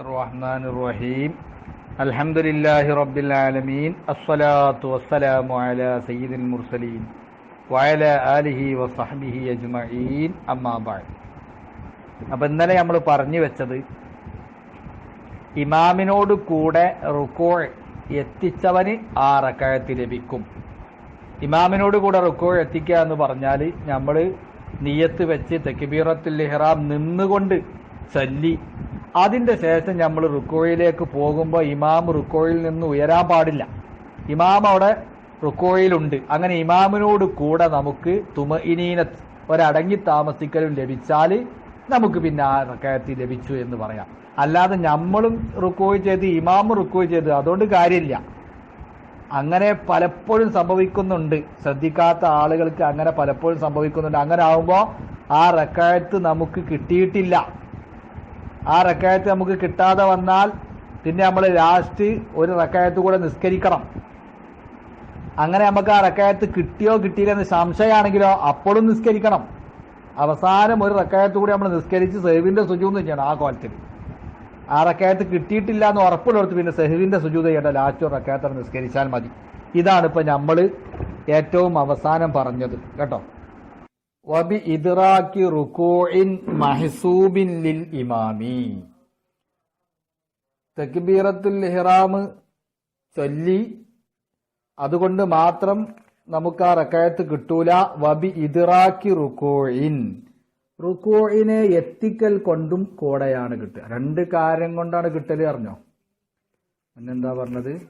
الرحمن الرحيم الحمد لله رب العالمين الصلاة والسلام على سيد المرسلين وعلى آله وصحبه أجمعين أما بعد അപ്പം ഇന്നലെ നമ്മൾ പറഞ്ഞു വെച്ചത് ഇമാമിനോട് കൂടെ റുക്കോ എത്തിച്ചവന് ആ റക്കായത്ത് ലഭിക്കും ഇമാമിനോട് കൂടെ റുക്കോ എത്തിക്കുക എന്ന് പറഞ്ഞാൽ നമ്മൾ നീയത്ത് വെച്ച് തെക്കിബീറത്തുൽ ഇഹ്റാം നിന്നുകൊണ്ട് ചൊല്ലി അതിന്റെ ശേഷം നമ്മൾ റുക്കോയിലേക്ക് പോകുമ്പോൾ ഇമാം റുക്കോയിൽ നിന്ന് ഉയരാൻ പാടില്ല. ഇമാം അവിടെ റുക്കോയിലുണ്ട്. അങ്ങനെ ഇമാമിനോട് കൂടെ നമുക്ക് തുമ ഇനീനത്ത് ഒരടങ്ങി താമസിക്കലും ലഭിച്ചാൽ നമുക്ക് പിന്നെ ആ റക്കയത്തി ലഭിച്ചു എന്ന് പറയാം. അല്ലാതെ നമ്മളും റുക്കോയ് ചെയ്ത് ഇമാമും റുക്കോയ് ചെയ്ത് അതുകൊണ്ട് കാര്യമില്ല. അങ്ങനെ പലപ്പോഴും സംഭവിക്കുന്നുണ്ട്. ശ്രദ്ധിക്കാത്ത ആളുകൾക്ക് അങ്ങനെ പലപ്പോഴും സംഭവിക്കുന്നുണ്ട്. അങ്ങനെ ആവുമ്പോൾ ആ റക്കായത്ത് നമുക്ക് കിട്ടിയിട്ടില്ല. ആ റക്കായത്ത് നമുക്ക് കിട്ടാതെ വന്നാൽ പിന്നെ നമ്മൾ ലാസ്റ്റ് ഒരു റക്കായത്ത് കൂടെ നിസ്കരിക്കണം. അങ്ങനെ നമുക്ക് ആ റക്കായത്ത് കിട്ടിയോ കിട്ടിയില്ലെന്ന് സംശയമാണെങ്കിലോ അപ്പോഴും നിസ്കരിക്കണം. അവസാനം ഒരു റക്കായത്ത് കൂടി നമ്മൾ നിസ്കരിച്ച് സെഹവിന്റെ സുജൂന്ന് ചെയ്യണം ആ കോലത്തിൽ. ആ റക്കായത്ത് കിട്ടിയിട്ടില്ല എന്ന് ഉറപ്പുള്ളടത്ത് പിന്നെ സെഹുവിന്റെ സുജൂത ചെയ്യേണ്ട ലാസ്റ്റ് റക്കായത്ത് നിസ്കരിച്ചാൽ മതി. ഇതാണ് ഇപ്പൊ നമ്മൾ ഏറ്റവും അവസാനം പറഞ്ഞത്. കേട്ടോ? വബി ഇദ്റാക്കി റുക്കോഇൻ മഹസൂബിൻ ലിൽ ഇമാമി. തക്ബീറത്തുൽ ഇഹ്റാം ചൊല്ലി. അതുകൊണ്ട് മാത്രം നമുക്ക് ആ റക്കായത്ത് കിട്ടൂല. വബി ഇദ്റാക്കി റുക്കോയിൻ റുക്കോയിനെ എത്തിക്കൽ കൊണ്ടും കൂടെയാണ് കിട്ടുക. രണ്ട് കാര്യം കൊണ്ടാണ് കിട്ടൽ അറിഞ്ഞോ? മുന്നെന്താ പറഞ്ഞത്?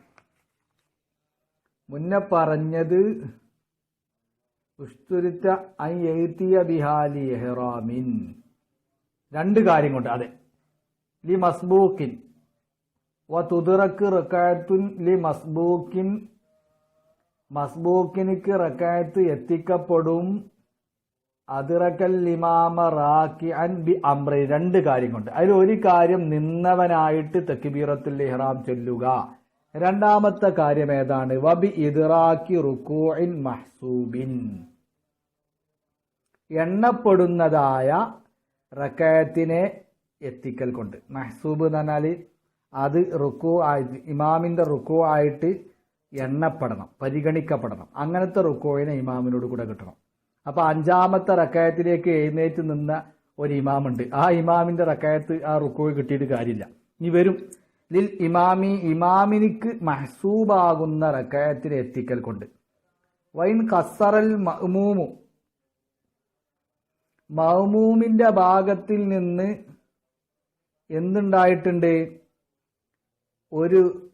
മുന്നെ പറഞ്ഞത് രണ്ട് കാര്യം കൊണ്ട് അതെ. ലി മസ്ബൂക്കിൻ തുതിറക്ക് റക്കായത്തുൻ ലി മസ്ബൂക്കിൻ മസ്ബൂക്കിനിക്ക് റക്കായത്ത് എത്തിക്കപ്പെടും. അതിറക്കൽ ലിമാമ റാക്കി അൻ ബി അമ്ര രണ്ട് കാര്യം കൊണ്ട്. അതിൽ ഒരു കാര്യം നിന്നവനായിട്ട് തെക്കിബീറത്തുൽ ഇഹ്റാം ചൊല്ലുക. രണ്ടാമത്തെ കാര്യം ഏതാണ്? വബി ഇദ്റാക്കി റുക്കോയിൻ മഹ്സൂബിൻ. എണ്ണപ്പെടുന്നതായ റക്കയത്തിനെ എത്തിക്കൽ കൊണ്ട്. മഹ്സൂബ് എന്ന് പറഞ്ഞാൽ അത് റുക്കു ആയിട്ട് ഇമാമിന്റെ റുക്കു ആയിട്ട് എണ്ണപ്പെടണം പരിഗണിക്കപ്പെടണം. അങ്ങനത്തെ റുക്കോയിനെ ഇമാമിനോട് കൂടെ കിട്ടണം. അപ്പൊ അഞ്ചാമത്തെ റക്കയത്തിലേക്ക് എഴുന്നേറ്റ് നിന്ന ഒരു ഇമാമുണ്ട്. ആ ഇമാമിന്റെ റക്കയത്ത് ആ റുക്കോയ് കിട്ടിയിട്ട് കാര്യമില്ല. ഇനി വരും. ലിൽ ഇമാമി ഇമാമിനിക്ക് മഹസൂബാകുന്ന റക്കയത്തിനെ എത്തിക്കൽ കൊണ്ട്. വൈൻ കസറൽ മഹ്മൂമു മഹ്മൂമിന്റെ ഭാഗത്തിൽ നിന്ന് എന്തുണ്ടായിട്ടുണ്ട്? ഒരു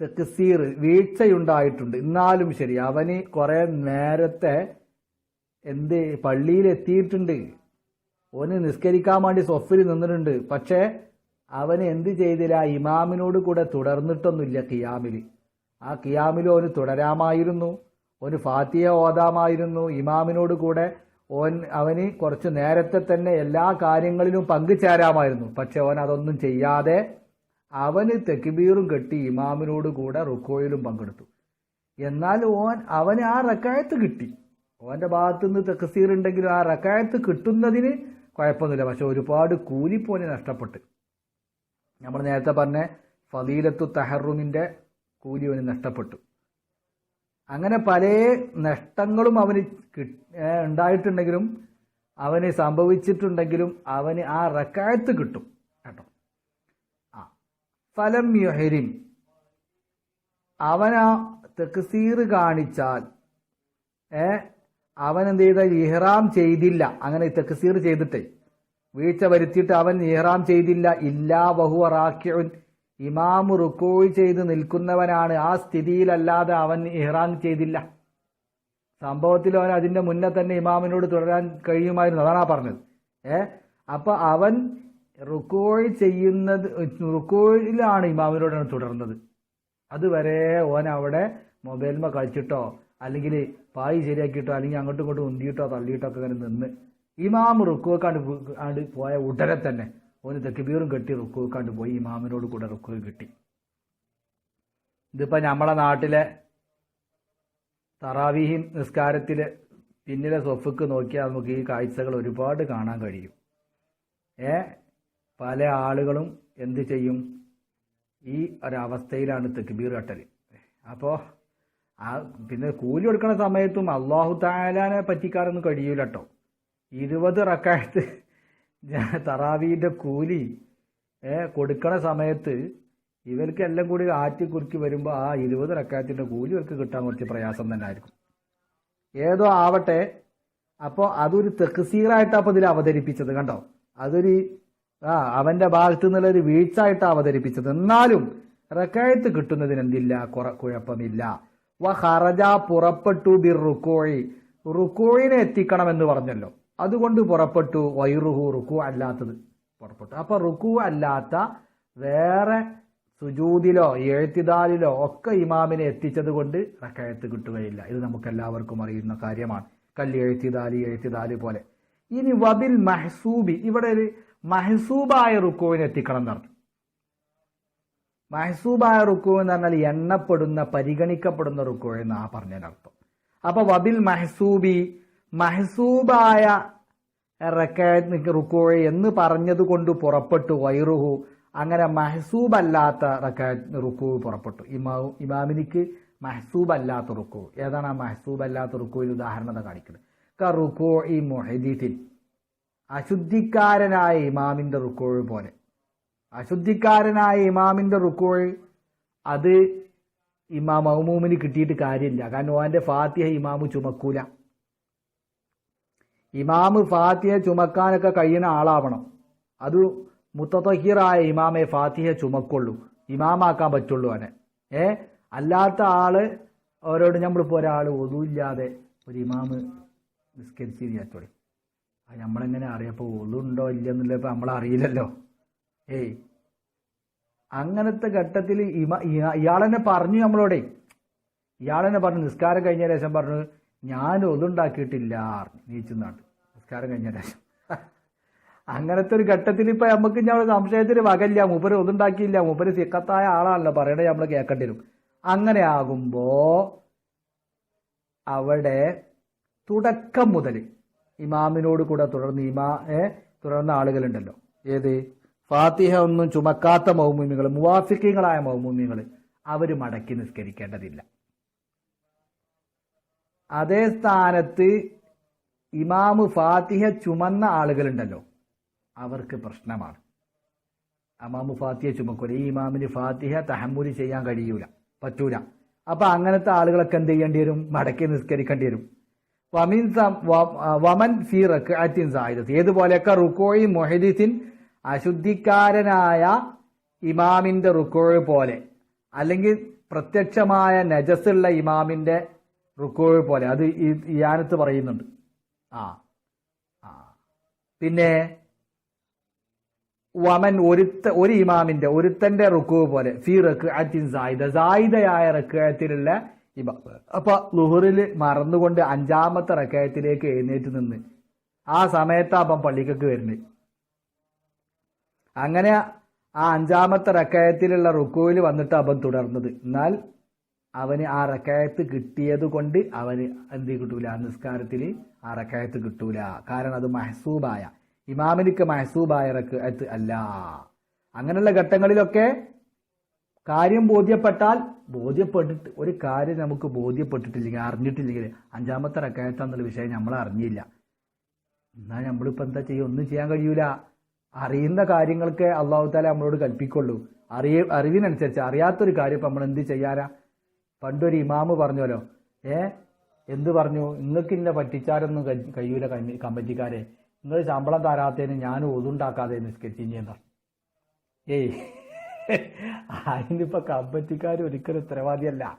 തെക്സീർ വീഴ്ചയുണ്ടായിട്ടുണ്ട്. എന്നാലും ശരി അവന് കുറെ നേരത്തെ എന്ത് പള്ളിയിൽ എത്തിയിട്ടുണ്ട് ഓന് നിസ്കരിക്കാൻ വേണ്ടി സ്വഫിൽ നിന്നിട്ടുണ്ട്. പക്ഷേ അവന് എന്ത് ചെയ്തില്ല? ഇമാമിനോട് കൂടെ തുടർന്നിട്ടൊന്നുമില്ല കിയാമിൽ ആ കിയാമിൽ ഓന് തുടരാമായിരുന്നു. ഒരു ഫാത്തിയ ഓതാമായിരുന്നു. ഇമാമിനോട് കൂടെ ഓൻ അവന് കുറച്ച് നേരത്തെ തന്നെ എല്ലാ കാര്യങ്ങളിലും പങ്കുചേരാമായിരുന്നു. പക്ഷെ ഓൻ അതൊന്നും ചെയ്യാതെ അവന് തെക്കിബീറും കെട്ടി ഇമാമിനോട് കൂടെ റുക്കോയിലും പങ്കെടുത്തു. എന്നാൽ ഓൻ അവന് ആ റക്കായത്ത് കിട്ടി. ഓന്റെ ഭാഗത്തു നിന്ന് തെക്കസീർ ഉണ്ടെങ്കിലും ആ റക്കായത്ത് കിട്ടുന്നതിന് കുഴപ്പമൊന്നുമില്ല. പക്ഷെ ഒരുപാട് കൂലിപ്പോനെ നഷ്ടപ്പെട്ട്. നമ്മൾ നേരത്തെ പറഞ്ഞ ഫലീലത്തു തഹറുമിന്റെ കൂലി അവന് നഷ്ടപ്പെട്ടു. അങ്ങനെ പല നഷ്ടങ്ങളും അവന് ഉണ്ടായിട്ടുണ്ടെങ്കിലും അവന് സംഭവിച്ചിട്ടുണ്ടെങ്കിലും അവന് ആ റക്കായത്ത് കിട്ടും കേട്ടോ. ആ ഫലം യുഹരിം. അവനാ തെക്സീർ കാണിച്ചാൽ ഏ അവൻ എന്ത് ചെയ്ത? ഇഹ്റാം ചെയ്തില്ല. അങ്ങനെ തെക്സീർ ചെയ്തിട്ടേ. വീഴ്ച വരുത്തിയിട്ട് അവൻ ഇഹ്റാം ചെയ്തില്ല. ഇല്ലാ ബഹുവ റാക്കിഉൻ. ഇമാം റുക്കോയ് ചെയ്ത് നിൽക്കുന്നവനാണ്. ആ സ്ഥിതിയിലല്ലാതെ അവൻ ഇഹ്റാം ചെയ്തില്ല. സംഭവത്തിൽ അവൻ അതിന്റെ മുന്നേ തന്നെ ഇമാമിനോട് തുടരാൻ കഴിയുമായിരുന്നു. അതാണ് ആ പറഞ്ഞത്. ഏ? അപ്പൊ അവൻ റുക്കോയ് ചെയ്യുന്നത് റുക്കോയിലാണ് ഇമാമിനോടാണ് തുടർന്നത്. അതുവരെ ഓൻ അവിടെ മൊബൈൽമ കളിച്ചിട്ടോ അല്ലെങ്കിൽ പായി ശരിയാക്കിയിട്ടോ അല്ലെങ്കിൽ അങ്ങോട്ടും ഇങ്ങോട്ടും ഉന്തിയിട്ടോ തള്ളിയിട്ടോ ഒക്കെ അങ്ങനെ നിന്ന്. ഇമാം റുക്കുവക്കാണ്ട് ആണ്ട് പോയ ഉടനെ തന്നെ ഓന് തെക്കിബീറും കെട്ടി റുക്കുവക്കാണ്ട് പോയി ഇമാമിനോട് കൂടെ റുക്കുവ കിട്ടി. ഇതിപ്പോ നമ്മളെ നാട്ടിലെ തറാവീഹി നിസ്കാരത്തിലെ പിന്നിലെ സൊഫുക്ക് നോക്കിയാൽ നമുക്ക് ഈ കാഴ്ചകൾ ഒരുപാട് കാണാൻ കഴിയും. ഏ? പല ആളുകളും എന്ത് ചെയ്യും? ഈ ഒരവസ്ഥയിലാണ് തെക്കുബീർ കട്ടൽ അപ്പോൾ ആ പിന്നെ കൂലി കൊടുക്കുന്ന സമയത്തും അള്ളാഹു താലാനെ പറ്റിക്കാറൊന്നും കഴിയൂല കേട്ടോ ഇരുപത് റക്കായത്ത് തറാവീന്റെ കൂലി കൊടുക്കണ സമയത്ത് ഇവർക്ക് എല്ലാം കൂടി ആറ്റി കുറുക്കി വരുമ്പോൾ ആ ഇരുപത് റക്കായത്തിന്റെ കൂലി ഇവർക്ക് കിട്ടാൻ കുറച്ച് പ്രയാസം തന്നെ ആയിരിക്കും. ഏതോ ആവട്ടെ. അപ്പോൾ അതൊരു തെക്കുസീറായിട്ടാണ് അപ്പോൾ ഇതിൽ അവതരിപ്പിച്ചത് കണ്ടോ? അതൊരു ആ അവന്റെ ഭാഗത്ത് നിന്നുള്ള ഒരു വീഴ്ച ആയിട്ടാ അവതരിപ്പിച്ചത്. എന്നാലും റക്കായത്ത് കിട്ടുന്നതിന് എന്തില്ല കുറ കുഴപ്പമില്ല. വ ഹറജ പുറപ്പെട്ടു ബിർ റുക്കോഴി റുക്കോഴിനെ എത്തിക്കണം എന്ന് പറഞ്ഞല്ലോ. അതുകൊണ്ട് പുറപ്പെട്ടു. വൈറുഹു റുക്കു അല്ലാത്തത് പുറപ്പെട്ടു. അപ്പൊ റുക്കു അല്ലാത്ത വേറെ സുജൂതിലോ എഴുത്തിദാലിലോ ഒക്കെ ഇമാമിനെ എത്തിച്ചത് കൊണ്ട് റക്കയത്ത് കിട്ടുകയില്ല. ഇത് നമുക്ക് എല്ലാവർക്കും അറിയുന്ന കാര്യമാണ്. കല്ല് എഴുത്തിദാലി എഴുത്തിദാലി പോലെ. ഇനി വബിൽ മഹസൂബി. ഇവിടെ ഒരു മഹസൂബായ റുക്കുവിനെ എത്തിക്കണം എന്നർത്ഥം മഹസൂബായ റുക്കു എന്ന് പറഞ്ഞാൽ എണ്ണപ്പെടുന്ന പരിഗണിക്കപ്പെടുന്ന റുക്കു എന്നാ പറഞ്ഞതിനർത്ഥം. അപ്പൊ വബിൽ മഹസൂബി മഹസൂബായ റുക്കു എന്ന് പറഞ്ഞതുകൊണ്ട് പുറപ്പെട്ടു വൈറുഹു. അങ്ങനെ മഹസൂബ് അല്ലാത്ത റുക്കു പുറപ്പെട്ടു. ഇമാ ഇമാമിനിക്ക് മഹസൂബ് അല്ലാത്ത റുക്കു. ഏതാണ് ആ മഹസൂബ് അല്ലാത്ത റുക്കുവിന് ഉദാഹരണത കാണിക്കുന്നത്? ക റുക്കു ഈ മൊഹദീത്തിൻ അശുദ്ധിക്കാരനായ ഇമാമിന്റെ റുക്കോഴ് പോലെ. അശുദ്ധിക്കാരനായ ഇമാമിന്റെ റുക്കോഴ് അത് ഇമാം മൗമൂമിന് കിട്ടിയിട്ട് കാര്യമില്ല. കാരണം ഓന്റെ ഫാത്തിഹ ഇമാമു ചുമക്കൂല. ഇമാമ് ഫാത്തിഹ ചുമക്കാനൊക്കെ കഴിയുന്ന ആളാവണം. അത് മുത്തഹീറായ ഇമാമെ ഫാത്തിഹ ചുമക്കുള്ളൂ. ഇമാമാക്കാൻ പറ്റുള്ളൂ അവനെ. ഏ? അല്ലാത്ത ആൾ അവരോട് ഇപ്പോൾ ഒരാൾ ഒതുവില്ലാതെ ഒരു ഇമാമ് നിസ്കരിച്ച് വിചാരിച്ചോളി അത് നമ്മളെങ്ങനെ അറിയപ്പോ ഒതുണ്ടോ ഇല്ലെന്നുള്ള നമ്മൾ അറിയില്ലല്ലോ. ഏയ്. അങ്ങനത്തെ ഘട്ടത്തിൽ ഇമ ഇയാ- ഇയാളെന്നെ പറഞ്ഞു നമ്മളോടെ. ഇയാളെന്നെ പറഞ്ഞു നിസ്കാരം കഴിഞ്ഞ ശേഷം പറഞ്ഞു ഞാൻ ഒതുണ്ടാക്കിയിട്ടില്ല നീച്ചുന്നാണ്ട് നമസ്കാരം കഴിഞ്ഞ അങ്ങനത്തെ ഒരു ഘട്ടത്തിൽ ഇപ്പൊ നമുക്ക് ഞാൻ സംശയത്തിന് വകല്ല മൂപ്പര് ഒതുണ്ടാക്കിയില്ല. മൂപ്പര് സിക്കത്തായ ആളാണല്ലോ. പറയണേ നമ്മൾ കേൾക്കേണ്ടി വരും. അങ്ങനെ ആകുമ്പോ അവിടെ തുടക്കം മുതൽ ഇമാമിനോട് കൂടെ തുടർന്ന് ഇമാ തുടർന്ന ആളുകളുണ്ടല്ലോ. ഏത്? ഫാത്തിഹ ഒന്നും ചുമക്കാത്ത മൗമൂമികൾ മുവാഫിക്കങ്ങളായ മൗമൂമികൾ അവർ മടക്കി നിസ്കരിക്കേണ്ടതില്ല. അതേ സ്ഥാനത്ത് ഇമാമ് ഫാത്തിഹ ചുമന്ന ആളുകളുണ്ടല്ലോ. അവർക്ക് പ്രശ്നമാണ്. അമാമു ഫാത്തിഹ ചുമക്കൂല. ഈ ഇമാമിന് ഫാത്തിഹ തഹമ്മൂലി ചെയ്യാൻ കഴിയൂല. പറ്റൂല. അപ്പൊ അങ്ങനത്തെ ആളുകളൊക്കെ എന്ത് ചെയ്യേണ്ടി വരും? മടക്കി നിസ്കരിക്കേണ്ടി വരും. വമിൻ വമൻ ഫി റക്അത്തിൻ സായിദത്ത്. ഏതുപോലെയൊക്കെ റുക്കോയി മൊഹദിസിൻ അശുദ്ധിക്കാരനായ ഇമാമിന്റെ റുക്കോഴ് പോലെ അല്ലെങ്കിൽ പ്രത്യക്ഷമായ നജസ് ഉള്ള ഇമാമിന്റെ റുക്കോഴ് പോലെ. അത് ഈ യാനത്ത് പറയുന്നുണ്ട്. ആ. ആ. പിന്നെ വമൻ ഒരുത്ത ഒരു ഇമാമിന്റെ ഒരുത്തന്റെ റുക്കു പോലെ ഫി റക്അത്തിൻ സായിദ സായിദയായ റക്അത്തിലുള്ള ഇമാം. അപ്പൊ ലുഹറിൽ മറന്നുകൊണ്ട് അഞ്ചാമത്തെ റക്കയത്തിലേക്ക് എഴുന്നേറ്റ് നിന്ന് ആ സമയത്താ അപ്പം പള്ളിക്കൊക്കെ വരുന്നത്. അങ്ങനെ ആ അഞ്ചാമത്തെ റക്കയത്തിലുള്ള റുക്കുവിൽ വന്നിട്ട് അപ്പം തുടർന്നത്. എന്നാൽ അവന് ആ റക്കായത്ത് കിട്ടിയത് കൊണ്ട് അവന് എന്ത് കിട്ടൂല? നിസ്കാരത്തിൽ ആ റക്കായത്ത് കിട്ടൂല. കാരണം അത് മഹസൂബായ. ഇമാമിനിക്ക് മഹസൂബായ റക്കായത്ത് അല്ല. അങ്ങനെയുള്ള ഘട്ടങ്ങളിലൊക്കെ കാര്യം ബോധ്യപ്പെട്ടാൽ ബോധ്യപ്പെട്ടിട്ട് ഒരു കാര്യം നമുക്ക് ബോധ്യപ്പെട്ടിട്ടില്ലെങ്കിൽ അറിഞ്ഞിട്ടില്ലെങ്കിൽ അഞ്ചാമത്തെ റക്കായത്താന്നുള്ള വിഷയം നമ്മൾ അറിഞ്ഞില്ല. എന്നാൽ നമ്മളിപ്പോ എന്താ ചെയ്യുക ഒന്നും ചെയ്യാൻ കഴിയൂല. അറിയുന്ന കാര്യങ്ങൾക്ക് അള്ളാഹു താല നമ്മളോട് കൽപ്പിക്കുള്ളൂ. അറിയ അറിവിനനുസരിച്ച് അറിയാത്തൊരു കാര്യം ഇപ്പൊ നമ്മൾ എന്ത് ചെയ്യാനാ? പണ്ടൊരു ഇമാമ് പറഞ്ഞല്ലോ ഏ എന്ത് പറഞ്ഞു? നിങ്ങൾക്ക് ഇന്ന പറ്റിച്ചാരൊന്നും കഴി- കഴിയൂല കമ്പറ്റിക്കാരെ നിങ്ങൾ ശമ്പളം തരാത്തതിന് ഞാൻ ഒതുണ്ടാക്കാതെ നിസ്കരിച്ചു എന്താ ഏയ് അതിനിപ്പോ കമ്പറ്റിക്കാർ ഒരിക്കലും ഉത്തരവാദിയല്ല.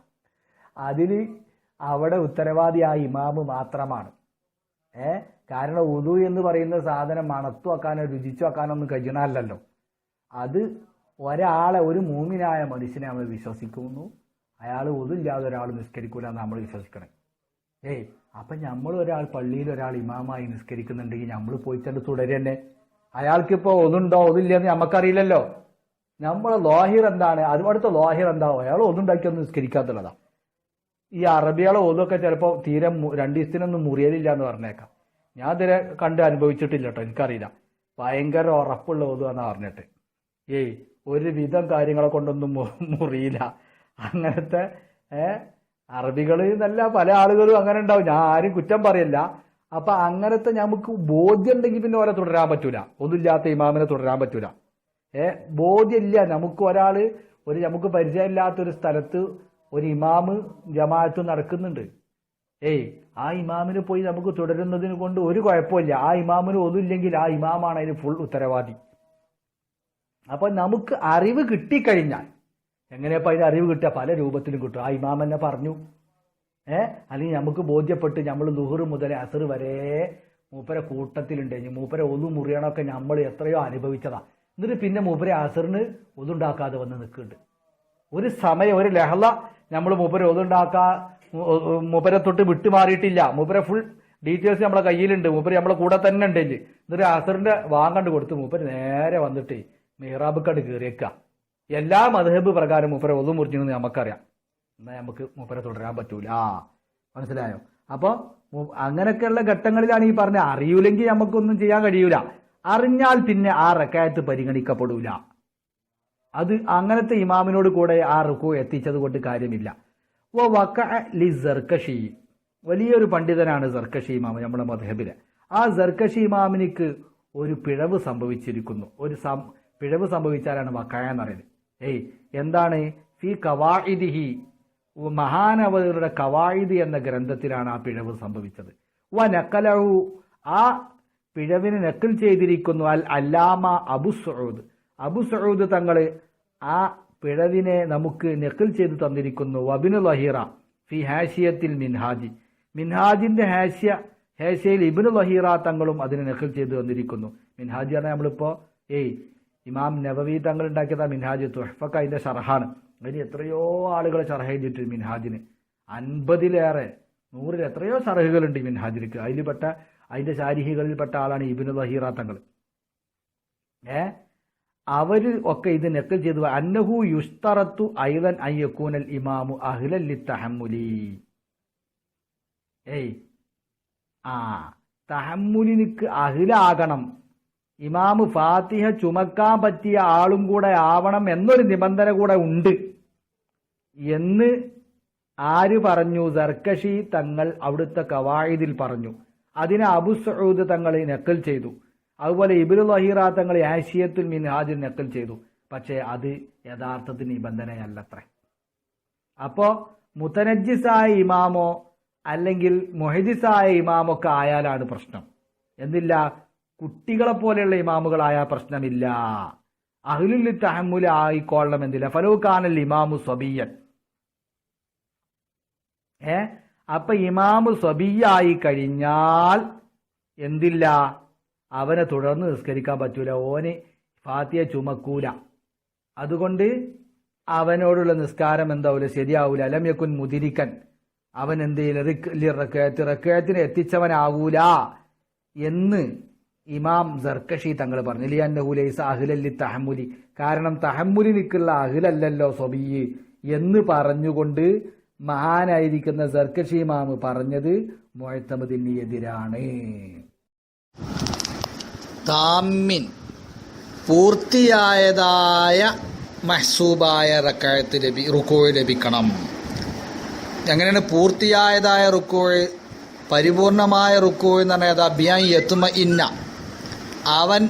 അതിന് അവിടെ ഉത്തരവാദിയായ ഇമാമ് മാത്രമാണ്. ഏ കാരണം ഉദു എന്ന് പറയുന്ന സാധനം മണത്തു വെക്കാനോ രുചിച്ചു വെക്കാനോ ഒന്നും കഴിയണമല്ലല്ലോ. അത് ഒരാളെ ഒരു മൂമിനായ മനുഷ്യനെ നമ്മൾ വിശ്വസിക്കുന്നു. അയാൾ ഒതില്ലാതെ ഒരാൾ നിസ്കരിക്കൂല എന്ന് നമ്മൾ വിശ്വസിക്കണം. ഏയ് അപ്പൊ നമ്മൾ ഒരാൾ പള്ളിയിൽ ഒരാൾ ഇമാമായി നിസ്കരിക്കുന്നുണ്ടെങ്കിൽ നമ്മൾ പോയിട്ടുണ്ട് തുടരന്നെ. അയാൾക്കിപ്പോ ഒന്നുണ്ടോ ഒതില്ലെന്ന് നമുക്കറിയില്ലല്ലോ നമ്മളെ ലോഹിർ എന്താണ്? അതുപോലത്തെ ലോഹിർ എന്താ? അയാൾ ഒന്നുണ്ടാക്കിയൊന്നും നിസ്കരിക്കാത്തുള്ളതാ ഈ അറബികളെ ഒതൊക്കെ ചിലപ്പോ തീരെ രണ്ട് ദിവസത്തിനൊന്നും മുറിയലില്ല എന്ന് പറഞ്ഞേക്കാം. ഞാൻ ഇതുവരെ കണ്ട് അനുഭവിച്ചിട്ടില്ല കേട്ടോ എനിക്കറിയില്ല. ഭയങ്കര ഉറപ്പുള്ള ഒതുവാന്നാ പറഞ്ഞിട്ട്. ഏയ് ഒരുവിധം കാര്യങ്ങളെ കൊണ്ടൊന്നും മുറിയില്ല. അങ്ങനത്തെ ഏ അറബികൾ എന്നല്ല പല ആളുകളും അങ്ങനെ ഉണ്ടാവും. ഞാൻ ആരും കുറ്റം പറയല്ല. അപ്പൊ അങ്ങനത്തെ നമുക്ക് ബോധ്യം ഉണ്ടെങ്കിൽ പിന്നെ ഓരെ തുടരാൻ പറ്റൂല. ഒന്നുമില്ലാത്ത ഇമാമിനെ തുടരാൻ പറ്റൂല. ഏ ബോധ്യമില്ല. നമുക്ക് ഒരാൾ ഒരു നമുക്ക് പരിചയമില്ലാത്ത ഒരു സ്ഥലത്ത് ഒരു ഇമാമ് ജമാഅത്ത് നടക്കുന്നുണ്ട്. ഏയ് ആ ഇമാമിന് പോയി നമുക്ക് തുടരുന്നതിന് കൊണ്ട് ഒരു കുഴപ്പമില്ല. ആ ഇമാമിന് ഒന്നുമില്ലെങ്കിൽ ആ ഇമാമാണ് അതിന് ഫുൾ ഉത്തരവാദി. അപ്പൊ നമുക്ക് അറിവ് കിട്ടിക്കഴിഞ്ഞാൽ എങ്ങനെയപ്പോ അതിന് അറിവ് കിട്ടുക? പല രൂപത്തിലും കിട്ടും. ആ ഇമാം എന്നെ പറഞ്ഞു. ഏ? അല്ലെങ്കിൽ നമുക്ക് ബോധ്യപ്പെട്ട് നമ്മൾ ലുഹർ മുതൽ അസർ വരെ മൂപ്പരെ കൂട്ടത്തിലുണ്ട്. മൂപ്പരെ ഒതു മുറിയണമൊക്കെ നമ്മൾ എത്രയോ അനുഭവിച്ചതാ. എന്നിട്ട് പിന്നെ മൂപ്പരെ അസറിന് ഒതുണ്ടാക്കാതെ വന്ന് നിൽക്കുന്നുണ്ട്. ഒരു സമയം ഒരു ലഹള നമ്മൾ മൂപ്പരെ ഒതുണ്ടാക്കാ മൂപ്പരെ തൊട്ട് വിട്ടുമാറിയിട്ടില്ല. മൂപ്പരെ ഫുൾ ഡീറ്റെയിൽസ് നമ്മളെ കയ്യിലുണ്ട്. മൂപ്പര് നമ്മളെ കൂടെ തന്നെ ഉണ്ടെങ്കിൽ. എന്നിട്ട് അസറിന്റെ വാങ്ങണ്ട് കൊടുത്ത് മൂപ്പര് നേരെ വന്നിട്ട് മിഹ്റാബുക്കണ്ട് കയറിയേക്ക. എല്ലാ മധബ് പ്രകാരം മൂപ്പരെ ഒതു മുറിഞ്ഞെന്ന് നമുക്കറിയാം. എന്നാൽ നമുക്ക് മൂപ്പരെ തുടരാൻ പറ്റൂല. മനസ്സിലായോ? അപ്പൊ മു- അങ്ങനെയൊക്കെയുള്ള ഘട്ടങ്ങളിലാണ് ഈ പറഞ്ഞ അറിയൂലെങ്കിൽ നമുക്കൊന്നും ചെയ്യാൻ കഴിയൂല. അറിഞ്ഞാൽ പിന്നെ ആ റക്കായത്ത് പരിഗണിക്കപ്പെടൂല. അത് അങ്ങനത്തെ ഇമാമിനോട് കൂടെ ആ റുക്കു എത്തിച്ചത് കൊണ്ട് കാര്യമില്ല. ഓ വക്ക ലി സർക്കഷി. വലിയൊരു പണ്ഡിതനാണ് സർക്കഷി ഇമാം നമ്മുടെ മധഹബിൽ ആ സർക്കഷി ഇമാമിനിക്ക് ഒരു പിഴവ് സംഭവിച്ചിരിക്കുന്നു. ഒരു സം- പിഴവ് സംഭവിച്ചാലാണ് വക്കായ പറയുന്നത്. ഏയ് എന്താണ്? ഫി കവായിദിഹി മഹാനവരുടെ കവായിദ് എന്ന ഗ്രന്ഥത്തിലാണ് ആ പിഴവ് സംഭവിച്ചത്. വ നക്കലഹു ആ പിഴവിന് നക്കൽ ചെയ്തിരിക്കുന്നു അൽ അല്ലാമ അബു സഊദ്. അബു സഊദ് തങ്ങൾ ആ പിഴവിനെ നമുക്ക് നക്കൽ ചെയ്തു തന്നിരിക്കുന്നു. വബിനു ലഹീറ ഫി ഹാഷിയത്തിൽ മിൻഹാജി. മിൻഹാജിന്റെ ഹാഷ്യ ഹേഷയിൽ ഇബിനു ലഹീറ തങ്ങളും അതിനെ നക്കൽ ചെയ്തു തന്നിരിക്കുന്നു. മിൻഹാജി പറഞ്ഞാൽ നമ്മളിപ്പോ ഏയ് ഇമാം നവവി തങ്ങൾ ഉണ്ടാക്കിയതാ മിൻഹാജ് തുഹഫക്ക് അതിന്റെ ഷർഹാണ് അതിന് എത്രയോ ആളുകൾ ഷർഹ ചെയ്തിട്ട് മിൻഹാജിന്. അൻപതിലേറെ നൂറിൽ എത്രയോ ഷർഹുകളുണ്ട് മിൻഹാജിലേക്ക്. അതിൽപ്പെട്ട അതിന്റെ ശാരീഹികളിൽപ്പെട്ട ആളാണ് ഇബിനു ലഹീറ തങ്ങൾ. ഏ? അവർ ഒക്കെ ഇത് നെക്കൽ ചെയ്തു അന്നഹു യുസ്തറത്തു ഐവൻ അയ്യക്കൂനൽ ഇമാമു അഹ്ലല്ലി തഹമ്മുലി ഏയ്. ആ തഹമ്മുലിനിക്ക് അഹിലാകണം. ഇമാമ് ഫാത്തിഹ ചുമക്കാൻ പറ്റിയ ആളും കൂടെ ആവണം എന്നൊരു നിബന്ധന കൂടെ ഉണ്ട്. എന്ന് ആര് പറഞ്ഞു? സർക്കഷി തങ്ങൾ അവിടുത്തെ കവായിദിൽ പറഞ്ഞു. അതിനെ അബു സഊദ് തങ്ങൾ നക്കൽ ചെയ്തു. അതുപോലെ ഇബിനു ലഹീറ തങ്ങൾ ആശിയത്തുൽ മിൻഹാജിൽ നക്കൽ ചെയ്തു. പക്ഷേ അത് യഥാർത്ഥത്തിൽ നിബന്ധനയല്ലത്രേ. അപ്പോ മുത്തനജിസായ ഇമാമോ അല്ലെങ്കിൽ മൊഹജിസായ ഇമാമൊക്കെ ആയാലാണ് പ്രശ്നം. എന്നില്ല കുട്ടികളെ പോലെയുള്ള ഇമാമുകളായ പ്രശ്നമില്ല. അഹ്ലുൽ തഹമ്മുൽ ആയിക്കോളണം എന്നില്ല ഫലൂഖാനൽ ഇമാമു സബിയൻ. ഏ? അപ്പൊ ഇമാമു സബിയായി കഴിഞ്ഞാൽ എന്തില്ല? അവനെ തുടർന്ന് നിസ്കരിക്കാൻ പറ്റൂല. ഓന് ഫാത്തിയ ചുമക്കൂല. അതുകൊണ്ട് അവനോടുള്ള നിസ്കാരം എന്താവൂല? ശരിയാവൂല. അലമ്യക്കുൻ മുതിരിക്കൻ. അവൻ എന്ത് ചെയ്യില്ല റക്കയത്തിന് എത്തിച്ചവനാവൂല എന്ന് ഇമാം സർക്കഷി തങ്ങൾ പറഞ്ഞു ലിയന്നഹുലൈസ അഹിലല്ലി തഹമ്മുലി. കാരണം തഹമ്മുലിനിക്കുള്ള അഹിലല്ലല്ലോ സൊബിയ് എന്ന് പറഞ്ഞുകൊണ്ട് മഹാനായിരിക്കുന്ന സർക്കഷി ഇമാമ് പറഞ്ഞത് മുഴത്തമതിന് എതിരാണ്. താമിൻ പൂർത്തിയായതായ മഹ്സൂബായ റക്കായത്ത് ലഭി റുക്കോഴ് ലഭിക്കണം. എങ്ങനെയാണ് പൂർത്തിയായതായ റുക്കോഴ് പരിപൂർണമായ റുക്കോഴ് എന്ന് പറഞ്ഞാൽ അഭിയാൻ എത്തുമ ഇന്ന അവൻ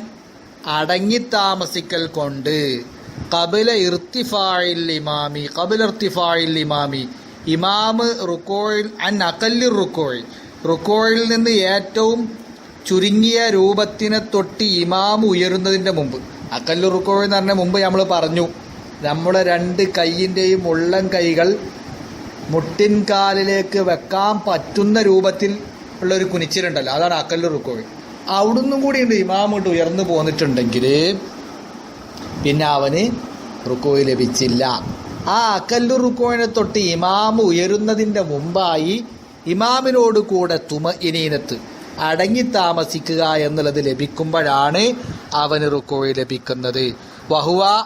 അടങ്ങിത്താമസിക്കൽ കൊണ്ട് കബില ഇർത്തിഫായിൽ ഇമാമി കബില ഇർത്തിഫായിൽ ഇമാമി. ഇമാമ് റുക്കോയിൽ അൻ അകല്ലി റുക്കോയിൽ. റുക്കോയിൽ നിന്ന് ഏറ്റവും ചുരുങ്ങിയ രൂപത്തിനെ തൊട്ട് ഇമാമ് ഉയരുന്നതിന്റെ മുമ്പ്. അക്കല്ലു റുക്കോയിൽ എന്ന് പറഞ്ഞ മുമ്പ് നമ്മൾ പറഞ്ഞു നമ്മുടെ രണ്ട് കൈയിന്റെയും ഉള്ളം കൈകൾ മുട്ടിൻകാലിലേക്ക് വെക്കാൻ പറ്റുന്ന രൂപത്തിൽ ഉള്ളൊരു കുനിച്ചിലുണ്ടല്ലോ. അതാണ് അക്കല്ലു റുക്കോയ് അവിടുന്നും കൂടി ഉണ്ട്. ഇമാമോട്ട് ഉയർന്നു പോന്നിട്ടുണ്ടെങ്കിൽ പിന്നെ അവന് റുക്കോയ് ലഭിച്ചില്ല. ആ അക്കല്ലു റുക്കോയിനെ തൊട്ട് ഇമാമ് ഉയരുന്നതിന്റെ മുമ്പായി ഇമാമിനോട് കൂടെ തുമ ഇനീനത്ത് അടങ്ങി താമസിക്കുക എന്നുള്ളത് ലഭിക്കുമ്പോഴാണ് അവന് റുക്കോയ് ലഭിക്കുന്നത്. വഹുവ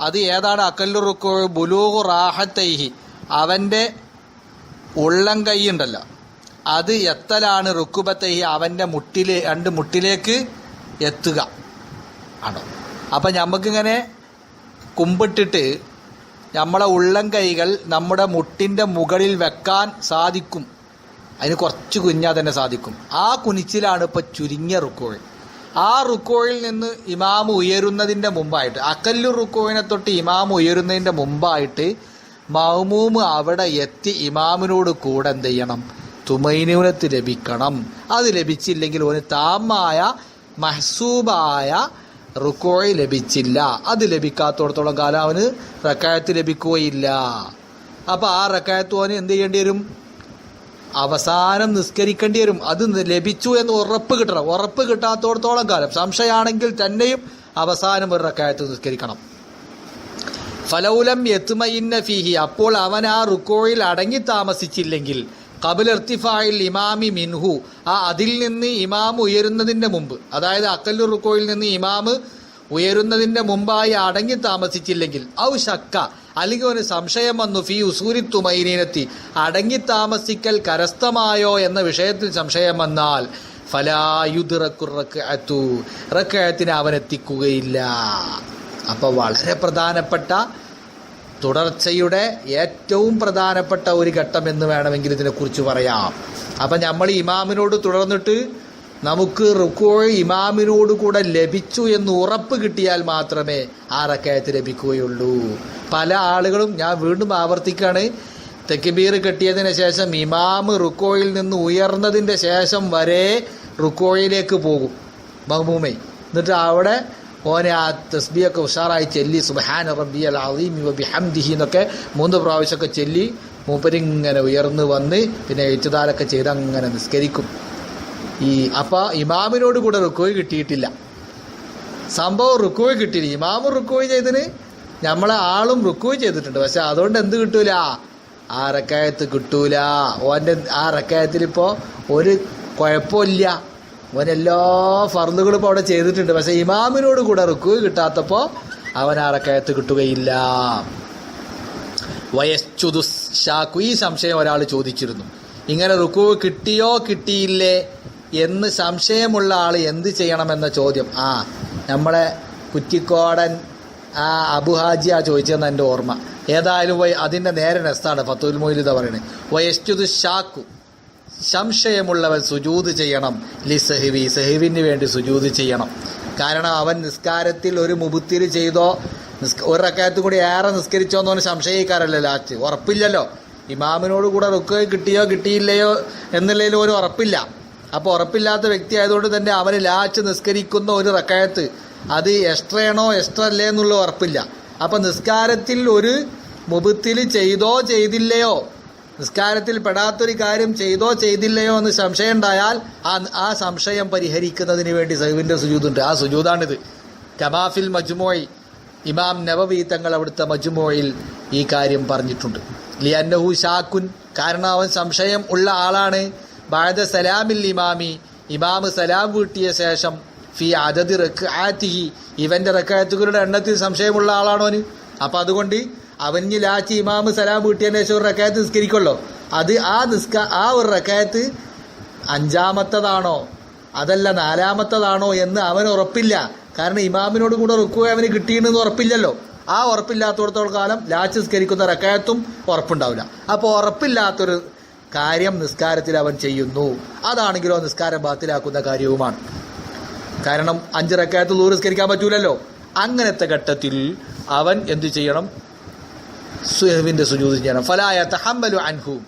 അത് ഏതാണ്? അക്കല്ലു റുക്കോയ് ബുലൂഹു റാഹത്തൈഹി. അവന്റെ ഉള്ളം കൈയുണ്ടല്ലോ അത് എത്തലാണ് റുക്കുബത്തൈഹി അവന്റെ മുട്ടിലെ രണ്ട് മുട്ടിലേക്ക് എത്തുക. ആണോ? അപ്പം നമുക്കിങ്ങനെ കുമ്പിട്ടിട്ട് നമ്മളെ ഉള്ളം കൈകൾ നമ്മുടെ മുട്ടിന്റെ മുകളിൽ വെക്കാൻ സാധിക്കും. അതിന് കുറച്ച് കുഞ്ഞാൽ തന്നെ സാധിക്കും. ആ കുനിച്ചിലാണ് ഇപ്പോൾ ചുരുങ്ങിയ റുക്കോഴ് ആ റുക്കോയിൽ നിന്ന് ഇമാം ഉയരുന്നതിന്റെ മുമ്പായിട്ട് അക്കല്ലു റുക്കോയിനെ തൊട്ട് ഇമാം ഉയരുന്നതിന്റെ മുമ്പായിട്ട് മൗമൂമ് അവിടെ എത്തി ഇമാമിനോട് കൂടെ എന്ത് ചെയ്യണം തുമൈനൂനത്ത് ലഭിക്കണം. അത് ലഭിച്ചില്ലെങ്കിൽ ഒരു താമായ മഹസൂബായ റുക്കോയ് ലഭിച്ചില്ല. അത് ലഭിക്കാത്തോടത്തോളം കാലം അവന് റക്കായത്ത് ലഭിക്കുകയില്ല. അപ്പോൾ ആ റക്കായത്ത് അവന് എന്ത് ചെയ്യേണ്ടി വരും? അവസാനം നിസ്കരിക്കേണ്ടി വരും. അത് ലഭിച്ചു എന്ന് ഉറപ്പ് കിട്ടണം. ഉറപ്പ് കിട്ടാത്തോടത്തോളം കാലം. സംശയമാണെങ്കിൽ തന്നെയും അവസാനം ഒരു റക്കായത്ത് നിസ്കരിക്കണം. ഫലൗലം യത്മയിന്ന ഫീഹി. അപ്പോൾ അവൻ ആ റുക്കോയിൽ അടങ്ങി താമസിച്ചില്ലെങ്കിൽ കബിൽ ഇർത്തിഫായിൽ ഇമാമി മിൻഹു. ആ അതിൽ നിന്ന് ഇമാം ഉയരുന്നതിന്റെ മുമ്പ് അതായത് അക്കല്ലു റുക്കോയിൽ നിന്ന് ഇമാം ഉയരുന്നതിന്റെ മുമ്പായി അടങ്ങി താമസിച്ചില്ലെങ്കിൽ ഔ ശക്ക അല്ലെങ്കിൽ ഒരു സംശയം വന്നു ഫി ഉസൂരി തുമൈനീനത്തി അടങ്ങി താമസിക്കൽ കരസ്ഥമായോ എന്ന വിഷയത്തിൽ സംശയം വന്നാൽ ഫലായുദിറക്കുറക്കത്തു റക്കയത്തിന് അവൻ എത്തിക്കുകയില്ല. അപ്പോൾ വളരെ പ്രധാനപ്പെട്ട തുടർച്ചയുടെ ഏറ്റവും പ്രധാനപ്പെട്ട ഒരു ഘട്ടം എന്ന് വേണമെങ്കിൽ ഇതിനെക്കുറിച്ച് പറയാം. അപ്പം നമ്മൾ ഇമാമിനോട് തുടർന്നിട്ട് നമുക്ക് റുക്കോ ഇമാമിനോട് കൂടെ ലഭിച്ചു എന്ന് ഉറപ്പ് കിട്ടിയാൽ മാത്രമേ ആ റക്കയത്ത് ലഭിക്കുകയുള്ളൂ. പല ആളുകളും ഞാൻ വീണ്ടും ആവർത്തിക്കുകയാണ് തെക്കിബീർ കെട്ടിയതിന് ശേഷം ഇമാമ് റുക്കോയിൽ നിന്ന് ഉയർന്നതിന്റെ ശേഷം വരെ റുക്കോയിലേക്ക് പോകും. മഹ്മൂമെ. എന്നിട്ട് അവിടെ ഓനെ ആ തസ്ബിയൊക്കെ ഉഷാറായി ചെല്ലി സുബഹാന റബ്ബി അൽ അലീം ബിഹംദിഹി എന്നൊക്കെ മൂന്ന് പ്രാവശ്യമൊക്കെ ചെല്ലി മൂപ്പരിങ്ങനെ ഉയർന്നു വന്ന് പിന്നെ എഴുത്തുതാലൊക്കെ ചെയ്ത് അങ്ങനെ നിസ്കരിക്കും. ഈ അപ്പോൾ ഇമാമിനോട് കൂടെ റുക്കോയ് കിട്ടിയിട്ടില്ല. സംഭവം റുക്കോയ് കിട്ടിയില്ല. ഇമാമും റുക്കോയ് ചെയ്തതിന് നമ്മളെ ആളും റുക്കോയ് ചെയ്തിട്ടുണ്ട്. പക്ഷെ അതുകൊണ്ട് എന്ത് കിട്ടൂല? ആ റക്കായത്ത് കിട്ടൂല. ഓന്റെ ആ റക്കായത്തിൽ ഇപ്പോൾ ഒരു കുഴപ്പമില്ല. അവൻ എല്ലാ ഫർദുകളും ഇപ്പോൾ അവിടെ ചെയ്തിട്ടുണ്ട്. പക്ഷേ ഇമാമിനോട് കൂടെ റുക്കു കിട്ടാത്തപ്പോൾ അവൻ ആ റക്കയത്ത് കിട്ടുകയില്ല. വയസ്ചുതു ഷാക്കു ഈ സംശയം ഒരാൾ ചോദിച്ചിരുന്നു. ഇങ്ങനെ റുക്കു കിട്ടിയോ കിട്ടിയില്ലേ എന്ന് സംശയമുള്ള ആൾ എന്ത് ചെയ്യണമെന്ന ചോദ്യം. ആ നമ്മളെ കുറ്റിക്കോടൻ ആ അബുഹാജി ആ ചോദിച്ചതെന്ന് എന്റെ ഓർമ്മ. ഏതായാലും അതിന്റെ നേരെ നെസ്താണ് ഫത്തുൽ മൊയ്ലിത പറയുന്നത്. വയസ്ചുതു ഷാക്കു സംശയമുള്ളവൻ സുജൂത് ചെയ്യണം. ലി സഹിവി സഹിവിന് വേണ്ടി സുജൂത് ചെയ്യണം. കാരണം അവൻ നിസ്കാരത്തിൽ ഒരു മുബുത്തിര് ചെയ്തോ ഒരു റക്കായത്തും കൂടി ഏറെ നിസ്കരിച്ചോ എന്ന് പറഞ്ഞാൽ സംശയിക്കാറല്ലോ ലാസ്റ്റ്. ഉറപ്പില്ലല്ലോ. ഇമാമിനോട് കൂടെ റുക്ക് കിട്ടിയോ കിട്ടിയില്ലയോ എന്നുള്ളതിൽ ഒരു ഉറപ്പില്ല. അപ്പോൾ ഉറപ്പില്ലാത്ത വ്യക്തി ആയതുകൊണ്ട് തന്നെ അവന് ലാച്ച് നിസ്കരിക്കുന്ന ഒരു റക്കായത്ത്. അത് എക്സ്ട്രയാണോ എക്സ്ട്ര അല്ലേ എന്നുള്ള ഉറപ്പില്ല. അപ്പം നിസ്കാരത്തിൽ ഒരു മുബത്തിൽ ചെയ്തോ ചെയ്തില്ലയോ നിസ്കാരത്തിൽ പെടാത്തൊരു കാര്യം ചെയ്തോ ചെയ്തില്ലയോ എന്ന് സംശയം ഉണ്ടായാൽ ആ ആ സംശയം പരിഹരിക്കുന്നതിന് വേണ്ടി സഹുവിന്റെ സുജൂതുണ്ട്. ആ സുജൂതാണിത്. കമാഫിൽ മജ്മോയ് ഇമാം നവവി തങ്ങൾ അവിടുത്തെ മജ്മോയിൽ ഈ കാര്യം പറഞ്ഞിട്ടുണ്ട്. ലിയന്നഹു ഷാക്കുൻ. കാരണം അവൻ സംശയം ഉള്ള ആളാണ്. ബാദ സലാമിൽ ഇമാമി. ഇമാമ് സലാം വീട്ടിയ ശേഷം ഫി അതത് റക്ക് ആറ്റിഹി ഇവന്റെ റക്കായത്തുകളുടെ എണ്ണത്തിൽ സംശയമുള്ള ആളാണോന്? അപ്പം അതുകൊണ്ട് അവന് ലാച്ചി ഇമാമ് സലാം വീട്ടിയതിന് ശേഷം ഒരു റക്കായത്ത് നിസ്കരിക്കുള്ളോ. അത് ആ നിസ്ക ആ ഒരു റക്കായത്ത് അഞ്ചാമത്തതാണോ? അതല്ല നാലാമത്തതാണോ എന്ന് അവൻ ഉറപ്പില്ല. കാരണം ഇമാമിനോട് കൂടെ റുക്കുക അവന് കിട്ടിയെന്ന് ഉറപ്പില്ലല്ലോ. ആ ഉറപ്പില്ലാത്തടത്തോളം കാലം ലാച്ച് നിസ്കരിക്കുന്ന റക്കായത്തും ഉറപ്പുണ്ടാവില്ല. അപ്പോൾ ഉറപ്പില്ലാത്തൊരു കാര്യം നിസ്കാരത്തിൽ അവൻ ചെയ്യുന്നു. അതാണെങ്കിലോ നിസ്കാരം ബാത്തിലാക്കുന്ന കാര്യവുമാണ്. കാരണം അഞ്ച് റക്കായത്ത് ദൂരസ്കരിക്കാൻ പറ്റൂലല്ലോ. അങ്ങനത്തെ ഘട്ടത്തിൽ അവൻ എന്തു ചെയ്യണം? സുഹവിന്റെ സുജൂത് ചെയ്യണം. ഫലായ തഹമ്മലു അൻഹു.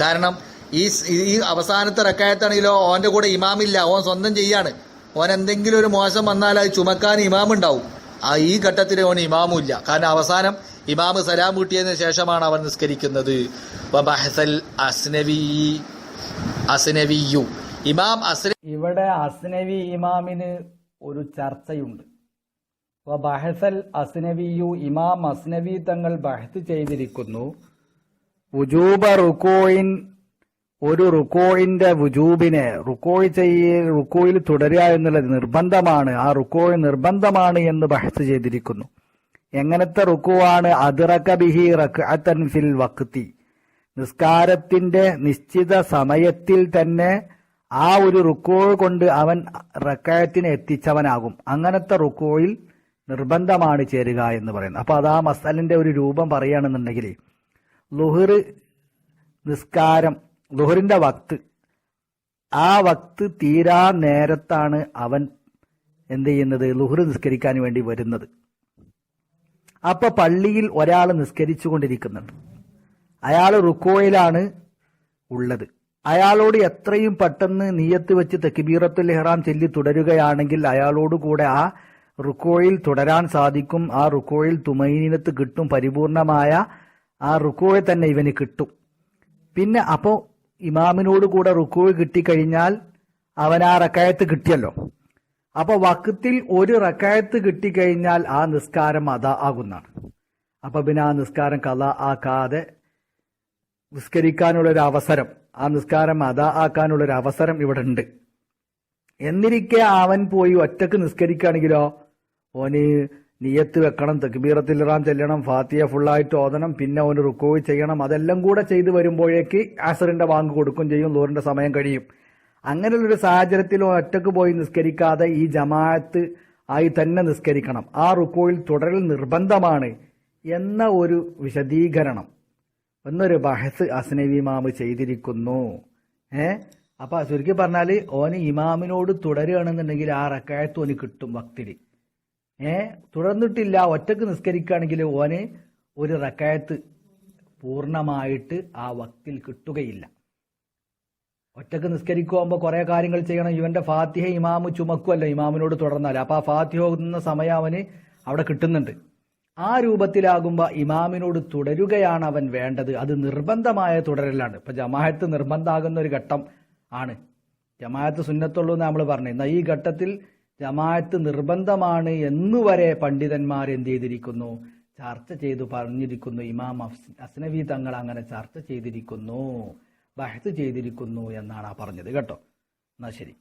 കാരണം ഈ ഈ അവസാനത്തെ റക്കായത്താണെങ്കിലോ ഓന്റെ കൂടെ ഇമാമില്ല ഓൻ സ്വന്തം ചെയ്യാണ്. ഓൻ എന്തെങ്കിലും ഒരു മോശം വന്നാൽ അത് ചുമക്കാൻ ഇമാം ഉണ്ടാവും ആ ഈ ഘട്ടത്തിൽ ഓൻ ഇമാമും ഇല്ല കാരണം അവസാനം ഇമാമ് സലാം കൂട്ടിയതിന് ശേഷമാണ് അവൻ നിസ്കരിക്കുന്നത്. അസ്നവി അസ്നവിയു. ഇമാം ഇവിടെ അസ്നവി ഇമാമിന് ഒരു ചർച്ചയുണ്ട്. ബഹസൽ അസ്നവിയു ഇമാം അസ്നവി തങ്ങൾ ബഹത്ത് ചെയ്തിരിക്കുന്നു. വുജൂബ റുക്കോയിൻ ഒരു റുക്കോയിന്റെ വുജൂബിനെ റുക്കോയ് ചെയ്യ റുക്കോയിൽ തുടരുക എന്നുള്ളത് നിർബന്ധമാണ്. ആ റുക്കോയ് നിർബന്ധമാണ് എന്ന് ബഹത്ത് ചെയ്തിരിക്കുന്നു. എങ്ങനത്തെ റുക്കുവാണ്? അതിറക്ക ബിഹി റക്അത്തൻ ഫിൽ വക്തി. നിസ്കാരത്തിന്റെ നിശ്ചിത സമയത്തിൽ തന്നെ ആ ഒരു റുക്കോ കൊണ്ട് അവൻ റക്കായത്തിന് എത്തിച്ചവനാകും. അങ്ങനത്തെ റുക്കോയിൽ നിർബന്ധമാണ് ചേരുക എന്ന് പറയുന്നത്. അപ്പോൾ അത് ആ മസലിന്റെ ഒരു രൂപം പറയുകയാണെന്നുണ്ടെങ്കിൽ ലുഹർ നിസ്കാരം ലുഹറിന്റെ വക്ത്. ആ വക്ത് തീരാ നേരത്താണ് അവൻ എന്ത് ചെയ്യുന്നത്? ലുഹർ നിസ്കരിക്കാൻ വേണ്ടി വരുന്നത്. അപ്പോൾ പള്ളിയിൽ ഒരാൾ നിസ്കരിച്ചു കൊണ്ടിരിക്കുന്നുണ്ട് അയാൾ റുക്കോയിലാണ് ഉള്ളത്. അയാളോട് എത്രയും പെട്ടെന്ന് നീയത്ത് വെച്ച് തെക്കിബീറത്തുൽ ഇഹ്റാം ചൊല്ലി തുടരുകയാണെങ്കിൽ അയാളോട് കൂടെ ആ റുക്കോയിൽ തുടരാൻ സാധിക്കും. ആ റുക്കോയിൽ തുമൈനത്ത് കിട്ടും പരിപൂർണമായ ആ റുക്കോയെ തന്നെ ഇവന് കിട്ടും. പിന്നെ അപ്പോൾ ഇമാമിനോട് കൂടെ റുക്കോയ് കിട്ടിക്കഴിഞ്ഞാൽ അവൻ ആ റക്കായത്ത് കിട്ടിയല്ലോ. അപ്പൊ വക്കത്തിൽ ഒരു റക്കായത്ത് കിട്ടിക്കഴിഞ്ഞാൽ ആ നിസ്കാരം അതാ ആകുന്നതാണ്. അപ്പൊ പിന്നെ ആ നിസ്കാരം കഥ ആക്കാതെ നിസ്കരിക്കാനുള്ള ഒരു അവസരം ആ നിസ്കാരം അതാ ആക്കാനുള്ള ഒരു അവസരം ഇവിടെ ഉണ്ട്. എന്നിരിക്കെ അവൻ പോയി ഒറ്റയ്ക്ക് നിസ്കരിക്കുകയാണെങ്കിലോ ഓന് നിയത്ത് വെക്കണം തെക്ബീറത്തിൽ ഇറാൻ ചെല്ലണം ഫാത്തിയ ഫുള്ളായിട്ട് ഓതണം പിന്നെ ഓന് റുക്കോവ് ചെയ്യണം അതെല്ലാം കൂടെ ചെയ്തു വരുമ്പോഴേക്ക് ആസറിന്റെ വാങ്ക് കൊടുക്കും ചെയ്യും ലോറിന്റെ സമയം കഴിയും. അങ്ങനെയുള്ളൊരു സാഹചര്യത്തിൽ ഒറ്റയ്ക്ക് പോയി നിസ്കരിക്കാതെ ഈ ജമാഅത്ത് ആയി തന്നെ നിസ്കരിക്കണം. ആ റുക്കോയിൽ തുടരൽ നിർബന്ധമാണ് എന്ന ഒരു വിശദീകരണം. എന്നൊരു ബഹസ് അസ്നവി ഇമാമ് ചെയ്തിരിക്കുന്നു. ഏ? അപ്പൊ ചുരുക്കി പറഞ്ഞാൽ ഓന് ഇമാമിനോട് തുടരുകയാണെന്നുണ്ടെങ്കിൽ ആ റക്കായത്ത് ഓന് കിട്ടും ഭക്തിൽ ഏ? തുടർന്നിട്ടില്ല. ഒറ്റയ്ക്ക് നിസ്കരിക്കുകയാണെങ്കിൽ ഓന് ഒരു റക്കായത്ത് പൂർണമായിട്ട് ആ വക്തിൽ കിട്ടുകയില്ല. ഒറ്റയ്ക്ക് നിസ്കരിക്കുമ്പോൾ കുറെ കാര്യങ്ങൾ ചെയ്യണം. ഇവന്റെ ഫാത്തിഹ ഇമാമ് ചുമക്കുമല്ലോ ഇമാമിനോട് തുടർന്നാൽ. അപ്പൊ ആ ഫാത്തിഹ ഓതുന്ന സമയം അവന് അവിടെ കിട്ടുന്നുണ്ട്. ആ രൂപത്തിലാകുമ്പോൾ ഇമാമിനോട് തുടരുകയാണ് അവൻ വേണ്ടത്. അത് നിർബന്ധമായ തുടരലാണ്. ഇപ്പൊ ജമാഅത്ത് നിർബന്ധമാകുന്ന ഒരു ഘട്ടം ആണ്. ജമാഅത്ത് സുന്നത്തുള്ളൂ എന്ന് നമ്മൾ പറഞ്ഞു. എന്നാൽ ഈ ഘട്ടത്തിൽ ജമാഅത്ത് നിർബന്ധമാണ് എന്നുവരെ പണ്ഡിതന്മാർ എന്ത് ചെയ്തിരിക്കുന്നു? ചർച്ച ചെയ്തു പറഞ്ഞിരിക്കുന്നു. ഇമാം അസ്നവി തങ്ങൾ അങ്ങനെ ചർച്ച ചെയ്തിരിക്കുന്നു. ബഹത്ത് ചെയ്തിരിക്കുന്നു എന്നാണ് ആ പറഞ്ഞത്. കേട്ടോ? എന്നാ ശരി.